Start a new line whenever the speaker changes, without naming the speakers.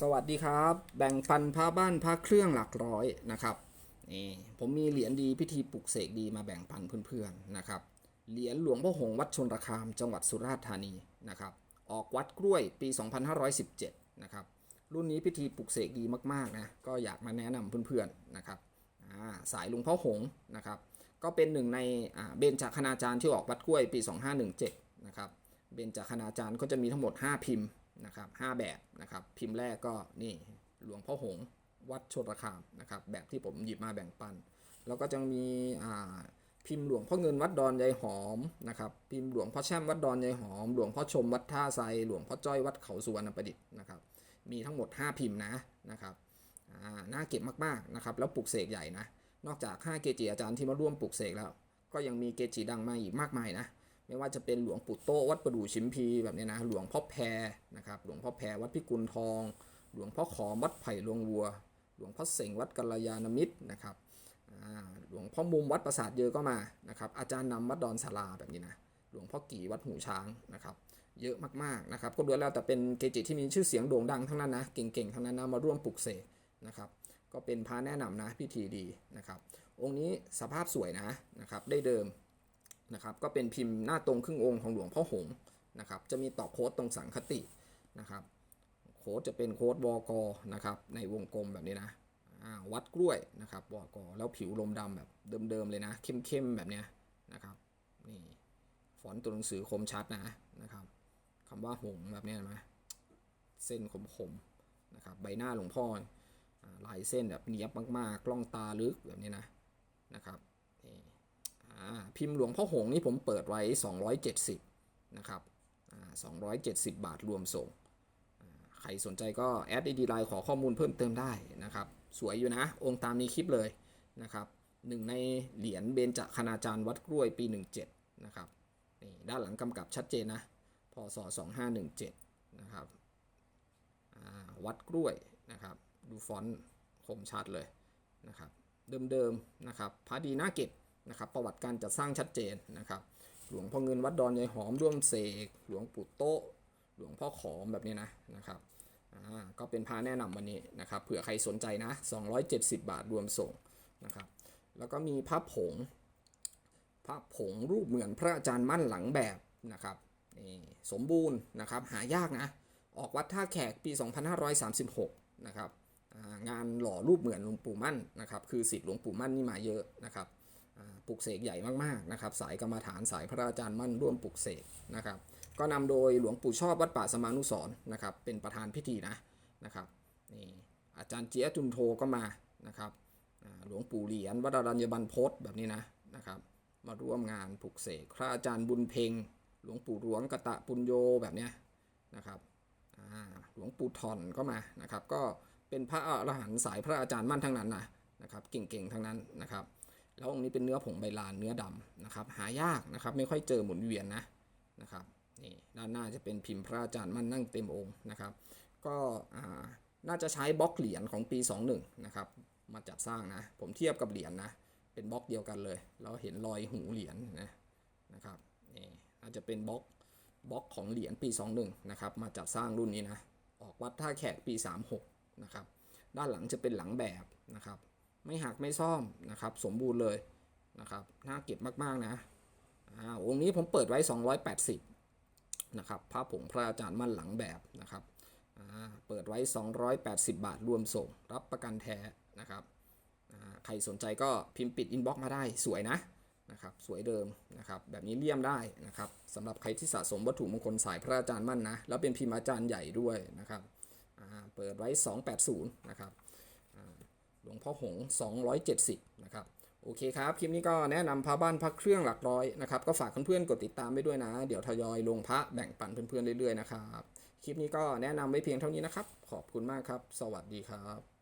สวัสดีครับ แบ่งปันพระบ้านพระเครื่องหลักร้อยนะครับนี่ผมมีเหรียญดีพิธีปลุกเสกดีมาแบ่งปันเพื่อนๆนะครับเหรียญหลวงพ่อหงวัดชนระคามจังหวัดสุราษฎร์ธานีนะครับออกวัดกล้วยปี 2517นะครับรุ่นนี้พิธีปลุกเสกดีมากๆนะก็อยากมาแนะนำเพื่อนๆนะครับสายหลวงพ่อหงนะครับก็เป็นหนึ่งในเบญจคณาจารย์ที่ออกวัดกล้วยปี 2517นะครับเบญจคณาจารย์ก็จะมีทั้งหมด 5 พิมพ์ นะครับ5แบบนะครับพิมพ์แรกก็นี่หลวงพ่อหงวัดชนรคามนะครับแบบที่ผมหยิบมาแบ่งปัน แล้วก็จะมีอ่าพิมพ์หลวงพ่อเงินวัดดอนยายหอมนะครับพิมพ์หลวงพ่อแช่มวัดดอนยายหอม หลวงพ่อชมวัดท่าไซหลวงพ่อจ้อยวัดเขาสุวรรณประดิษฐ์นะครับมีทั้งหมด 5 พิมพ์นะนะครับอ่าน่าเก็บมากๆนะครับแล้วปลุกเสกใหญ่นะนอกจาก 5 เกจิอาจารย์ที่มาร่วมปลุกเสกแล้ว ก็ยังมีเกจิดังมาอีกมากมายนะ ไม่ว่าจะเป็นหลวงปู่โตวัดประดู่ชิมพีแบบนี้นะหลวงพ่อแพรนะครับหลวงพ่อแพรวัดพิกุลทอง หลวงพ่อขอมวัดไผ่ลวงวัว หลวงพ่อเสงวัดกัลยาณมิตรนะครับหลวงพ่อมุมวัดปราสาทเยอะก็มานะครับอาจารย์นำวัดดอนศาลาแบบนี้นะหลวงพ่อกี่วัดหูช้างนะครับเยอะมากๆนะครับก็ล้วนแล้วแต่เป็นเกจิที่มีชื่อเสียงโด่งดังทั้งนั้นนะเก่งๆทั้งนั้นนะมาร่วมปลุกเสกนะครับก็เป็นพระแนะนำนะพิธีดีนะครับองค์นี้สภาพสวยนะนะครับได้เดิม นะครับก็เป็นพิมพ์หน้าตรงครึ่งองค์ของหลวงพ่อหงนะครับจะมีต่อโค้ดตรงสังคตินะครับโค้ดจะเป็นโค้ดวกนะครับในวงกลมแบบนี้นะวัดกล้วยนะครับวกแล้วผิวลมดำแบบเดิมๆเลยนะ เข้มๆแบบเนี้ยนะครับนี่ฟอนต์ตัวหนังสือคมชัดนะนะครับคำว่าหงแบบนี้นไหมเส้นคมๆนะครับใบหน้าหลวงพ่อลายเส้นแบบเนี้ยบมากๆกล้องตาลึกแบบนี้นะนะครับ พิมพ์หลวงพ่อหงส์นี่ผมเปิดไว้ 270 นะครับอ่า270 บาทรวมส่ง ใครสนใจก็แอดดีไลน์ขอข้อมูลเพิ่มเติมได้นะครับ สวยอยู่นะ องค์ตามในคลิปเลยนะครับหนึ่งในเหรียญเบญจคณาจารย์วัดกล้วยปี 17 นะครับนี่ด้านหลังกำกับชัดเจนนะพศ2517 นะครับวัดกล้วยนะครับ ดูฟอนต์คมชัดเลยนะครับ เดิมๆนะครับพระดีน่าเก็บ นะครับประวัติการจัดสร้างชัดเจนนะครับ หลวงพ่อเงินวัดดอนยายหอมร่วมเสกหลวงปู่โตหลวงพ่อขอมแบบนี้นะนะครับอ่าก็เป็นพาแนะนำวันนี้นะครับเผื่อใครสนใจนะ 270 บาทรวมส่งนะครับแล้วก็มีพระผงพระผงรูปเหมือนพระอาจารย์มั่นหลังแบบนะครับนี่สมบูรณ์นะครับหายากนะ ออกวัดท่าแขกปี 2536 นะครับงานหล่อรูปเหมือนหลวงปู่มั่นนะครับคือสิทธิ์หลวงปู่มั่นนี่มาเยอะนะครับ ปลุกเสกใหญ่มากๆนะครับ สายกรรมฐานสายพระอาจารย์มั่นร่วมปลุกเสกนะครับ ก็นำโดยหลวงปู่ชอบวัดป่าสมานุสรนะครับ เป็นประธานพิธีนะนะครับนี่อาจารย์เจียจุนโทก็มานะครับหลวงปู่เหรียญวัดรัญญบันพศแบบนี้นะนะครับ มาร่วมงานปลุกเสกพระอาจารย์บุญเพ็งหลวงปู่หลวงกะตะปุญโยแบบเนี้ยนะครับหลวงปู่ทอนก็มานะครับ ก็เป็นพระอรหันต์สายพระอาจารย์มั่นทั้งนั้นนะนะครับ เก่งๆทั้งนั้นนะครับ แล้วองค์นี้เป็นเนื้อผงใบลานเนื้อดำนะครับหายากนะครับไม่ค่อยเจอหมุนเวียนนะนะครับนี่ด้านหน้าจะเป็นพิมพ์พระอาจารย์มั่นนั่งเต็มองค์นะครับ ก็น่าจะใช้บล็อกเหรียญของปี 21นะครับมาจัดสร้างนะ ผมเทียบกับเหรียญนะเป็นบล็อกเดียวกันเลย เราเห็นรอยหูเหรียญนะนะครับนี่อาจจะเป็นบล็อกบล็อกของเหรียญปี 21นะครับมาจัดสร้างรุ่นนี้นะออกวัดท่าแขกปี 36นะครับด้านหลังจะเป็นหลังแบบนะครับ ไม่หักไม่ซ่อมนะครับ สมบูรณ์เลยนะครับน่าเก็บมาก ๆ นะอ่าองค์นี้ผมเปิดไว้ 280นะครับพระผงพระอาจารย์มั่นหลังแบบนะครับอ่าเปิดไว้ 280 บาทรวมส่ง รับประกันแท้นะครับอ่าใครสนใจก็พิมพ์ปิดอินบ็อกซ์มาได้สวยนะนะครับสวยเดิมนะครับแบบนี้เลี่ยมได้นะครับสำหรับใครที่สะสมวัตถุมงคลสายพระอาจารย์มั่นนะ แล้วเป็นพิมพ์อาจารย์ใหญ่ด้วยนะครับอ่าเปิดไว้ 280นะครับ หลวงพ่อหงส์270 นะครับ โอเคครับ คลิปนี้ก็แนะนำพระบ้านพระเครื่องหลักร้อยนะครับ ก็ฝากเพื่อนๆกดติดตามไปด้วยนะ เดี๋ยวทยอยลงพระแบ่งปันเพื่อนๆเรื่อยๆนะครับ คลิปนี้ก็แนะนำไว้เพียงเท่านี้นะครับ ขอบคุณมากครับ สวัสดีครับ